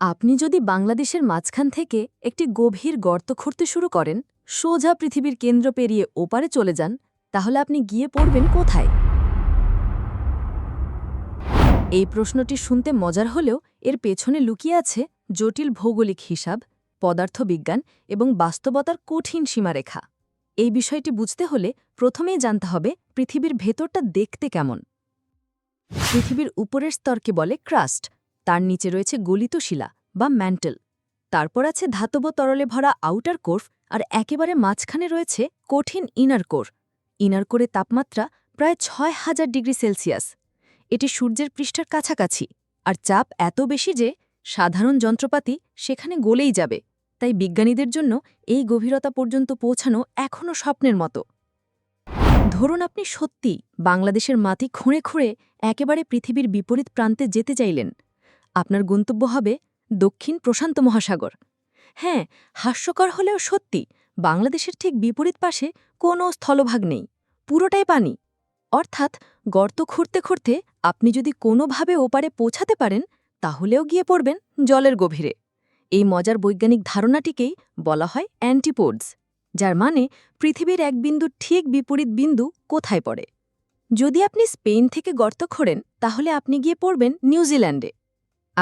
আপনি যদি বাংলাদেশের মাঝখান থেকে একটি গভীর গর্ত খুঁড়তে শুরু করেন, সোজা পৃথিবীর কেন্দ্র পেরিয়ে ওপারে চলে যান, তাহলে আপনি গিয়ে পড়বেন কোথায়? এই প্রশ্নটি শুনতে মজার হলেও এর পেছনে লুকিয়ে আছে জটিল ভৌগোলিক হিসাব, পদার্থবিজ্ঞান এবং বাস্তবতার কঠিন সীমারেখা। এই বিষয়টি বুঝতে হলে প্রথমেই জানতে হবে পৃথিবীর ভেতরটা দেখতে কেমন। পৃথিবীর উপরের স্তরকে বলে ক্রাস্ট। তার নিচে রয়েছে গলিত শিলা বা ম্যান্টেল। তারপর আছে ধাতব তরলে ভরা আউটার কোর আর একেবারে মাঝখানে রয়েছে কঠিন ইনার কোর। ইনার কোরে তাপমাত্রা প্রায় ছয় হাজার ডিগ্রি সেলসিয়াস। এটি সূর্যের পৃষ্ঠার কাছাকাছি আর চাপ এত বেশি যে সাধারণ যন্ত্রপাতি সেখানে গলেই যাবে। তাই বিজ্ঞানীদের জন্য এই গভীরতা পর্যন্ত পৌঁছানো এখনও স্বপ্নের মতো। ধরুন আপনি সত্যি বাংলাদেশের মাটি খুঁড়ে খুঁড়ে একেবারে পৃথিবীর বিপরীত প্রান্তে যেতে চাইলেন। আপনার গন্তব্য হবে দক্ষিণ প্রশান্ত মহাসাগর। হ্যাঁ হাস্যকর হলেও সত্যি, বাংলাদেশের ঠিক বিপরীত পাশে কোনো স্থলভাগ নেই, পুরোটাই পানি। অর্থাৎ গর্ত খুঁড়তে খুঁড়তে আপনি যদি কোনোভাবে ওপারে পৌঁছাতে পারেন, তাহলেও গিয়ে পড়বেন জলের গভীরে। এই মজার বৈজ্ঞানিক ধারণাটিকেই বলা হয় অ্যান্টিপোডস, যার মানে পৃথিবীর এক বিন্দুর ঠিক বিপরীত বিন্দু কোথায় পড়ে। যদি আপনি স্পেন থেকে গর্ত খোঁড়েন, তাহলে আপনি গিয়ে পড়বেন নিউজিল্যান্ডে।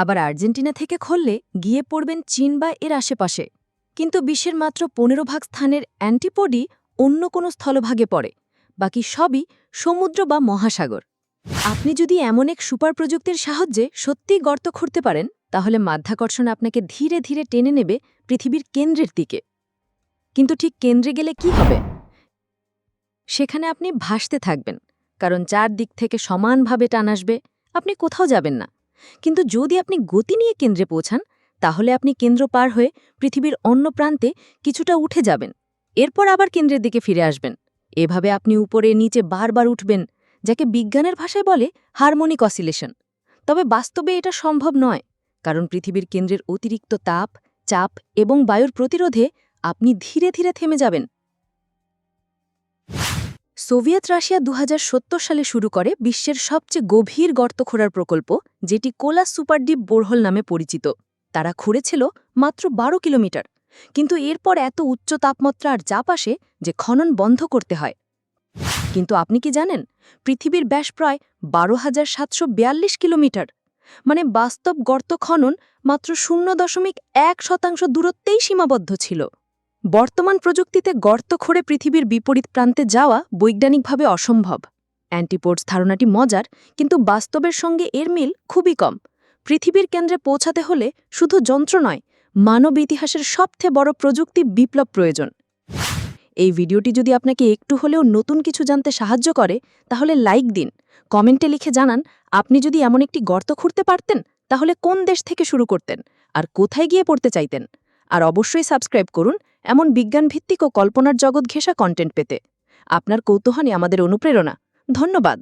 আবার আর্জেন্টিনা থেকে খুললে গিয়ে পড়বেন চীন বা এর আশেপাশে। কিন্তু বিশ্বের মাত্র পনেরো ভাগ স্থানের অ্যান্টিপোডি অন্য কোনো স্থলভাগে পড়ে, বাকি সবই সমুদ্র বা মহাসাগর। আপনি যদি এমন এক সুপার প্রযুক্তির সাহায্যে সত্যিই গর্ত খুঁড়তে পারেন, তাহলে মাধ্যাকর্ষণ আপনাকে ধীরে ধীরে টেনে নেবে পৃথিবীর কেন্দ্রের দিকে। কিন্তু ঠিক কেন্দ্রে গেলে কি হবে? সেখানে আপনি ভাসতে থাকবেন, কারণ চার দিক থেকে সমানভাবে টান আসবে, আপনি কোথাও যাবেন না। কিন্তু যদি আপনি গতি নিয়ে কেন্দ্রে পৌঁছান, তাহলে আপনি কেন্দ্র পার হয়ে পৃথিবীর অন্য প্রান্তে কিছুটা উঠে যাবেন। এরপর আবার কেন্দ্রের দিকে ফিরে আসবেন। এভাবে আপনি উপরে নিচে বারবার উঠবেন, যাকে বিজ্ঞানের ভাষায় বলে হারমোনিক অসিলেশন। তবে বাস্তবে এটা সম্ভব নয়, কারণ পৃথিবীর কেন্দ্রের অতিরিক্ত তাপ, চাপ এবং বায়ুর প্রতিরোধে আপনি ধীরে ধীরে থেমে যাবেন। সোভিয়েত রাশিয়া দু হাজার সত্তর সালে শুরু করে বিশ্বের সবচেয়ে গভীর গর্ত খোঁড়ার প্রকল্প, যেটি কোলাস সুপারডিপ বোরহল নামে পরিচিত। তারা খুঁড়েছিল মাত্র বারো কিলোমিটার। কিন্তু এরপর এত উচ্চ তাপমাত্রা আর চাপ আসে যে খনন বন্ধ করতে হয়। কিন্তু আপনি কি জানেন, পৃথিবীর ব্যাস প্রায় বারো হাজার সাতশো কিলোমিটার? মানে বাস্তব গর্ত খনন মাত্র শূন্য দশমিক এক শতাংশ দূরত্বেই সীমাবদ্ধ ছিল। বর্তমান প্রযুক্তিতে গর্ত খোঁড়ে পৃথিবীর বিপরীত প্রান্তে যাওয়া বৈজ্ঞানিকভাবে অসম্ভব। অ্যান্টিপোডস ধারণাটি মজার, কিন্তু বাস্তবের সঙ্গে এর মিল খুবই কম। পৃথিবীর কেন্দ্রে পৌঁছাতে হলে শুধু যন্ত্র নয়, মানব ইতিহাসের সবচেয়ে বড় প্রযুক্তি বিপ্লব প্রয়োজন। এই ভিডিওটি যদি আপনাকে একটু হলেও নতুন কিছু জানতে সাহায্য করে, তাহলে লাইক দিন। কমেন্টে লিখে জানান, আপনি যদি এমন একটি গর্ত খুঁড়তে পারতেন, তাহলে কোন দেশ থেকে শুরু করতেন? আর কোথায় গিয়ে পড়তে চাইতেন? আর অবশ্যই সাবস্ক্রাইব করুন এমন বিজ্ঞানভিত্তিক ও কল্পনার জগৎ ঘেঁষা কন্টেন্ট পেতে। আপনার কৌতূহলই আমাদের অনুপ্রেরণা। ধন্যবাদ।